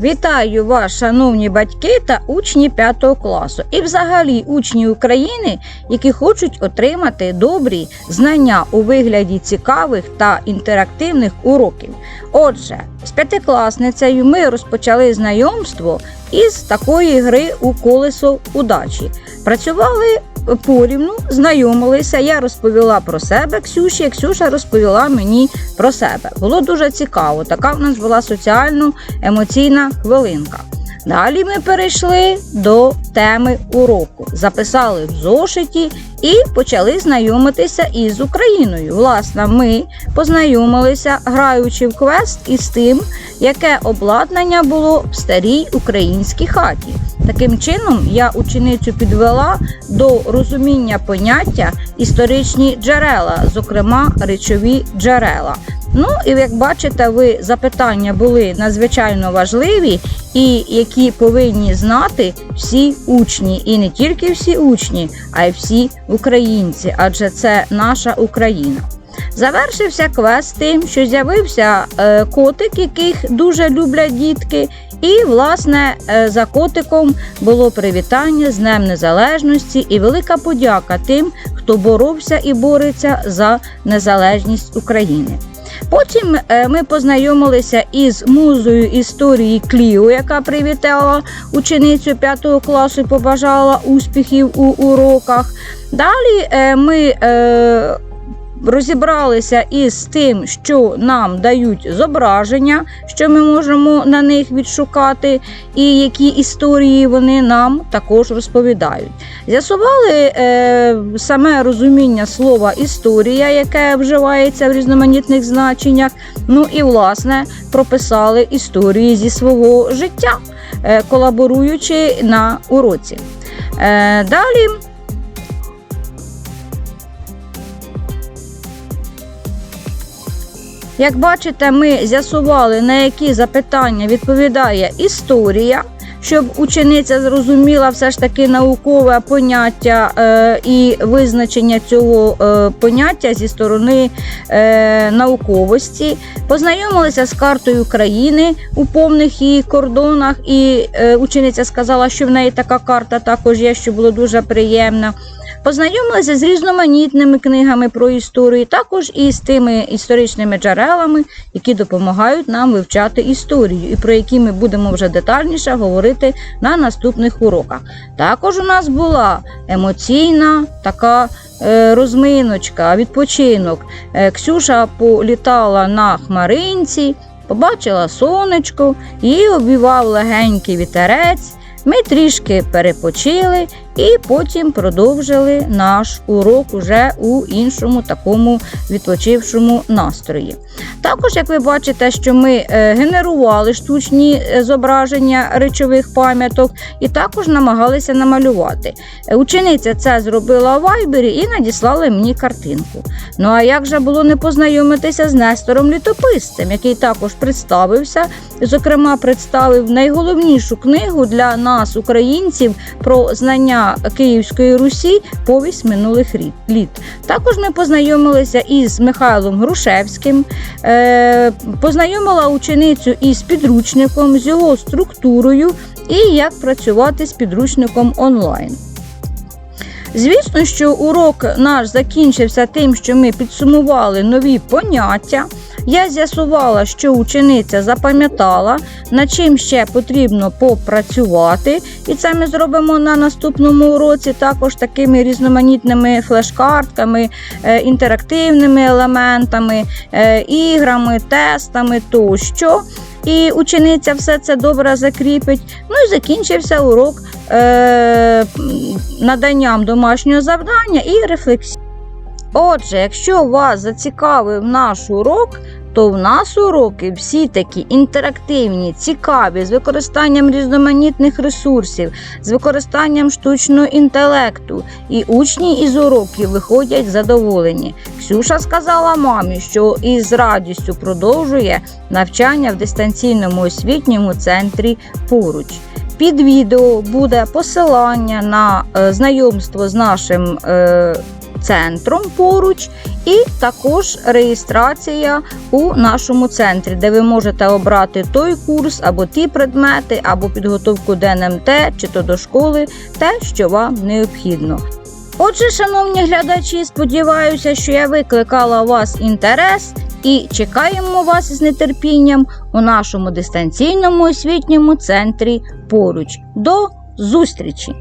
Вітаю вас, шановні батьки та учні 5 класу і взагалі учні України, які хочуть отримати добрі знання у вигляді цікавих та інтерактивних уроків. Отже, з п'ятикласницею ми розпочали знайомство із такої гри у колесо удачі. Працювали порівну, знайомилися. Я розповіла про себе Ксюші, Ксюша розповіла мені про себе. Було дуже цікаво. Така в нас була соціально-емоційна хвилинка. Далі ми перейшли до теми уроку, записали в зошиті і почали знайомитися із Україною. Власне, ми познайомилися, граючи в квест із тим, яке обладнання було в старій українській хаті. Таким чином, я ученицю підвела до розуміння поняття історичні джерела, зокрема речові джерела. Ну і як бачите, ви запитання були надзвичайно важливі, і які повинні знати всі учні, і не тільки всі учні, а й всі українці, адже це наша Україна. Завершився квест тим, що з'явився е, котик, яких дуже люблять дітки. І, власне, е, за котиком було привітання з Днем Незалежності і велика подяка тим, хто боровся і бореться за незалежність України. Потім е, ми познайомилися із музою історії Кліо, яка привітала ученицю 5 класу і побажала успіхів у уроках. Далі е, ми е, розібралися із тим, що нам дають зображення, що ми можемо на них відшукати, і які історії вони нам також розповідають. З'ясували е, саме розуміння слова історія, яке вживається в різноманітних значеннях. Ну і власне прописали історії зі свого життя, е, колаборуючи на уроці. Е, далі. Як бачите, ми з'ясували, на які запитання відповідає історія, щоб учениця зрозуміла все ж таки наукове поняття е, і визначення цього е, поняття зі сторони е, науковості. Познайомилися з картою країни у повних її кордонах, і учениця сказала, що в неї така карта також є, що було дуже приємно. Познайомилися з різноманітними книгами про історію, також і з тими історичними джерелами, які допомагають нам вивчати історію, і про які ми будемо вже детальніше говорити на наступних уроках. Також у нас була емоційна така е, розминочка, відпочинок. Е, Ксюша політала на хмаринці, побачила сонечко, її обівав легенький вітерець. Ми трішки перепочили і потім продовжили наш урок уже у іншому такому відпочившому настрої. Також, як ви бачите, що ми е, генерували штучні е, зображення речових пам'яток і також намагалися намалювати. Е, Учениця це зробила у вайбері і надіслала мені картинку. Ну а як же було не познайомитися з Нестором Літописцем, який також представився, зокрема, представив найголовнішу книгу для нас, українців, про знання Київської Русі повість минулих літ. Також ми познайомилися із Михайлом Грушевським, е, познайомила ученицю із підручником, з його структурою і як працювати з підручником онлайн. Звісно, що урок наш закінчився тим, що ми підсумували нові поняття. Я з'ясувала, що учениця запам'ятала, над чим ще потрібно попрацювати, і це ми зробимо на наступному уроці, також такими різноманітними флеш-картками, е, інтерактивними елементами, е, іграми, тестами тощо. І учениця все це добре закріпить. Ну і закінчився урок е, наданням домашнього завдання і рефлексії. Отже, якщо вас зацікавив наш урок, то в нас уроки всі такі інтерактивні, цікаві, з використанням різноманітних ресурсів, з використанням штучного інтелекту. І учні із уроків виходять задоволені. Ксюша сказала мамі, що із радістю продовжує навчання в дистанційному освітньому центрі поруч. Під відео буде посилання на е, знайомство з нашим. Центром поруч, і також реєстрація у нашому центрі, де ви можете обрати той курс або ті предмети, або підготовку до чи то до школи, те, що вам необхідно. Отже, шановні глядачі, сподіваюся, що я викликала у вас інтерес і чекаємо вас з нетерпінням у нашому дистанційному освітньому центрі поруч. До зустрічі!